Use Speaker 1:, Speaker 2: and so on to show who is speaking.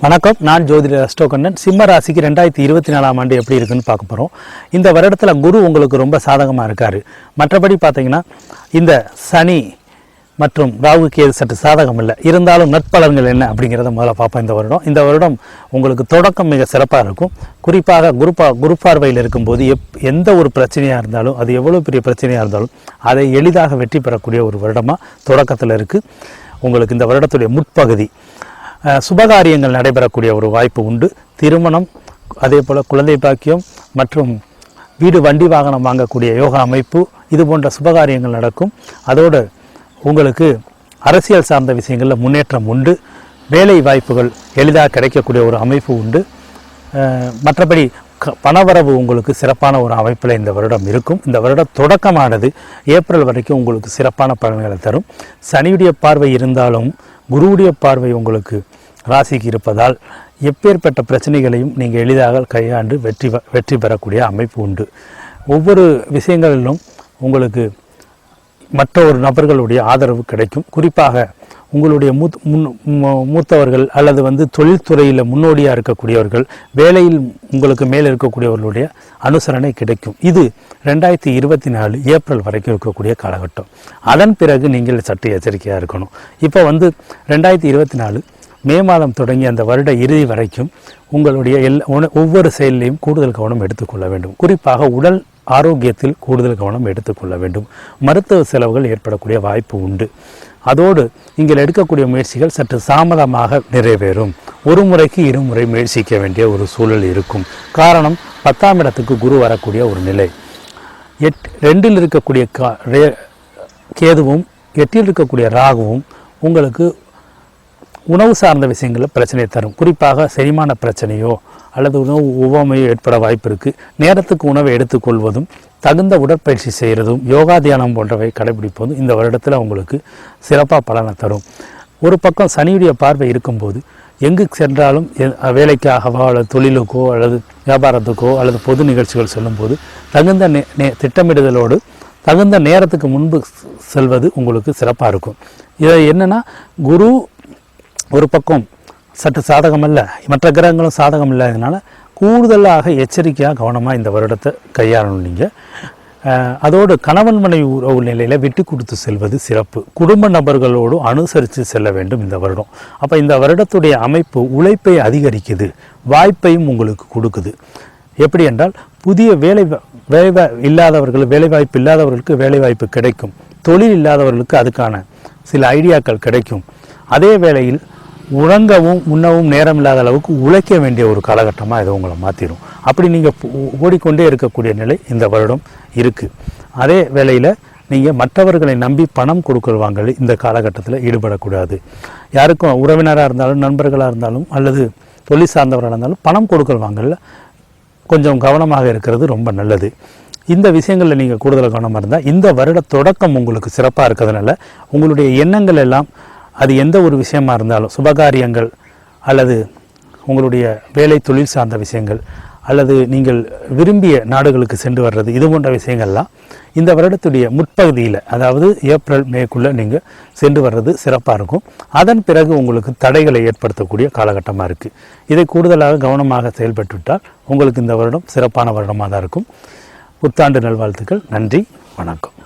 Speaker 1: வணக்கம். நான் ஜோதிடர் அஷ்டோகண்ணன். சிம்ம ராசிக்கு ரெண்டாயிரத்தி இருபத்தி நாலாம் ஆண்டு எப்படி இருக்குன்னு பார்க்க போகிறோம் இந்த வருடத்தில் குரு உங்களுக்கு ரொம்ப சாதகமாக இருக்கார். மற்றபடி பார்த்தீங்கன்னா இந்த சனி மற்றும் ராகுக்கு எது சற்று சாதகம் இல்லை. இருந்தாலும் நட்பலன்கள் என்ன அப்படிங்கிறத முதல்ல பார்ப்போம் இந்த வருடம். இந்த வருடம் உங்களுக்கு தொடக்கம் மிக சிறப்பாக இருக்கும். குறிப்பாக குருப்பா குரு பார்வையில் இருக்கும்போது எப் எந்த ஒரு பிரச்சனையாக இருந்தாலும் அது எவ்வளோ பெரிய பிரச்சனையாக இருந்தாலும் அதை எளிதாக வெற்றி பெறக்கூடிய ஒரு வருடமாக தொடக்கத்தில் இருக்குது உங்களுக்கு இந்த வருடத்துடைய முற்பகுதி. சுபகாரியங்கள் நடைபெறக்கூடிய ஒரு வாய்ப்பு உண்டு. திருமணம் அதே போல் குழந்தை பாக்கியம் மற்றும் வீடு வண்டி வாகனம் வாங்கக்கூடிய யோகா அமைப்பு இது போன்ற சுபகாரியங்கள் நடக்கும். அதோடு உங்களுக்கு அரசியல் சார்ந்த விஷயங்களில் முன்னேற்றம் உண்டு. வேலை வாய்ப்புகள் எளிதாக கிடைக்கக்கூடிய ஒரு அமைப்பு உண்டு. மற்றபடி க- பணவரவு உங்களுக்கு சிறப்பான ஒரு அமைப்பில் இந்த வருடம் இருக்கும். இந்த வருடம் தொடக்கமானது. ஏப்ரல் வரைக்கும் உங்களுக்கு சிறப்பான பலன்களை தரும். சனியுடைய பார்வை இருந்தாலும் குருவுடைய பார்வை உங்களுக்கு ராசிக்கு இருப்பதால் எப்பேற்பட்ட பிரச்சனைகளையும் நீங்கள் எளிதாக கையாண்டு வெற்றி வெற்றி பெறக்கூடிய அமைப்பு உண்டு. ஒவ்வொரு விஷயங்களிலும் உங்களுக்கு மற்ற ஒரு நபர்களுடைய ஆதரவு கிடைக்கும். குறிப்பாக உங்களுடைய மூத் முன் மூத்தவர்கள் அல்லது வந்து தொழில்துறையில் முன்னோடியாக இருக்கக்கூடியவர்கள் வேலையில் உங்களுக்கு மேலே இருக்கக்கூடியவர்களுடைய அனுசரணை கிடைக்கும். இது ரெண்டாயிரத்தி இருபத்தி நாலு ஏப்ரல் வரைக்கும் இருக்கக்கூடிய காலகட்டம். அதன் பிறகு நீங்கள் சற்று எச்சரிக்கையாக இருக்கணும். இப்போ வந்து ரெண்டாயிரத்தி இருபத்தி நாலு மே மாதம் தொடங்கி அந்த வருட இறுதி வரைக்கும் உங்களுடைய எல்லா ஒவ்வொரு செயலையும் கூடுதல் கவனம் எடுத்துக்கொள்ள வேண்டும். குறிப்பாக உடல் ஆரோக்கியத்தில் கூடுதல் கவனம் எடுத்துக்கொள்ள வேண்டும். மருத்துவ செலவுகள் ஏற்படக்கூடிய வாய்ப்பு உண்டு. அதோடு நீங்கள் எடுக்கக்கூடிய முயற்சிகள் சற்று தாமதமாக நிறைவேறும். ஒரு முறைக்கு இருமுறை முயற்சிக்க வேண்டிய ஒரு சூழல் இருக்கும். காரணம் பத்தாம் இடத்துக்கு குரு வரக்கூடிய ஒரு நிலை. எட் ரெண்டில் இருக்கக்கூடிய கா ரே- கேதுவும் எட்டில் இருக்கக்கூடிய ராகுவும் உங்களுக்கு உணவு சார்ந்த விஷயங்களில் பிரச்சனை தரும். குறிப்பாக செரிமான பிரச்சனையோ அல்லது உணவு உவமையோ ஏற்பட வாய்ப்பு இருக்குது நேரத்துக்கு உணவை எடுத்துக்கொள்வதும் தகுந்த உடற்பயிற்சி செய்கிறதும் யோகா தியானம் போன்றவை கடைபிடிப்பதும் இந்த வருடத்தில் உங்களுக்கு சிறப்பாக பலனை தரும். ஒரு பக்கம் சனியுடைய பார்வை இருக்கும்போது எங்கு சென்றாலும் வேலைக்காகவோ அல்லது தொழிலுக்கோ அல்லது வியாபாரத்துக்கோ அல்லது பொது நிகழ்ச்சிகள் செல்லும்போது தகுந்த நே நே- திட்டமிடுதலோடு தகுந்த நேரத்துக்கு முன்பு செல்வது உங்களுக்கு சிறப்பாக இருக்கும். இதை என்னென்னா குரு ஒரு பக்கம் சற்று சாதகமல்ல மற்ற கிரகங்களும் சாதகம் இல்லாததுனால கூடுதலாக எச்சரிக்கையாக கவனமாக இந்த வருடத்தை கையாளணும் நீங்கள் அதோடு கணவன் மனைவி உறவு நிலையில் விட்டு கொடுத்து செல்வது சிறப்பு. குடும்ப நபர்களோடு அனுசரித்து செல்ல வேண்டும் இந்த வருடம். அப்போ இந்த வருடத்துடைய அமைப்பு உழைப்பை அதிகரிக்குது. வாய்ப்பையும் உங்களுக்கு கொடுக்குது. எப்படி என்றால் புதிய வேலை வேலை இல்லாதவர்கள் வேலைவாய்ப்பு இல்லாதவர்களுக்கு வேலைவாய்ப்பு கிடைக்கும். தொழில் இல்லாதவர்களுக்கு அதுக்கான சில ஐடியாக்கள் கிடைக்கும். அதே வேளையில் உறங்கவும் உண்ணவும் நேரம் இல்லாத அளவுக்கு உழைக்க வேண்டிய ஒரு காலகட்டமாக இதை உங்களை மாற்றிடும் அப்படி நீங்கள் ஓடிக்கொண்டே இருக்கக்கூடிய நிலை இந்த வருடம் இருக்குது அதே வேளையில் நீங்கள் மற்றவர்களை நம்பி பணம் கொடுக்குறவாங்க இந்த காலகட்டத்தில் ஈடுபடக்கூடாது. யாருக்கும் உறவினராக இருந்தாலும் நண்பர்களாக இருந்தாலும் அல்லது தொழில் சார்ந்தவராக இருந்தாலும் பணம் கொடுக்குறவாங்கல்ல கொஞ்சம் கவனமாக இருக்கிறது ரொம்ப நல்லது. இந்த விஷயங்களில் நீங்கள் கூடுதல் கவனமாக இருந்தால் இந்த வருட தொடக்கம் உங்களுக்கு சிறப்பாக இருக்கிறதுனால உங்களுடைய எண்ணங்கள் எல்லாம் அது எந்த ஒரு விஷயமா இருந்தாலும் சுபகாரியங்கள் அல்லது உங்களுடைய வேலை தொழில் சார்ந்த விஷயங்கள் அல்லது நீங்கள் விரும்பிய நாடுகளுக்கு சென்று வர்றது இது போன்ற விஷயங்கள்லாம் இந்த வருடத்துடைய முற்பகுதியில் அதாவது ஏப்ரல் மேக்குள்ளே நீங்கள் சென்று வர்றது சிறப்பாக இருக்கும். அதன் பிறகு உங்களுக்கு தடைகளை ஏற்படுத்தக்கூடிய காலகட்டமாக இருக்குது இதை கூடுதலாக கவனமாக செயல்பட்டுவிட்டால் உங்களுக்கு இந்த வருடம் சிறப்பான வருடமாக தான் இருக்கும். புத்தாண்டு நல்வாழ்த்துக்கள். நன்றி. வணக்கம்.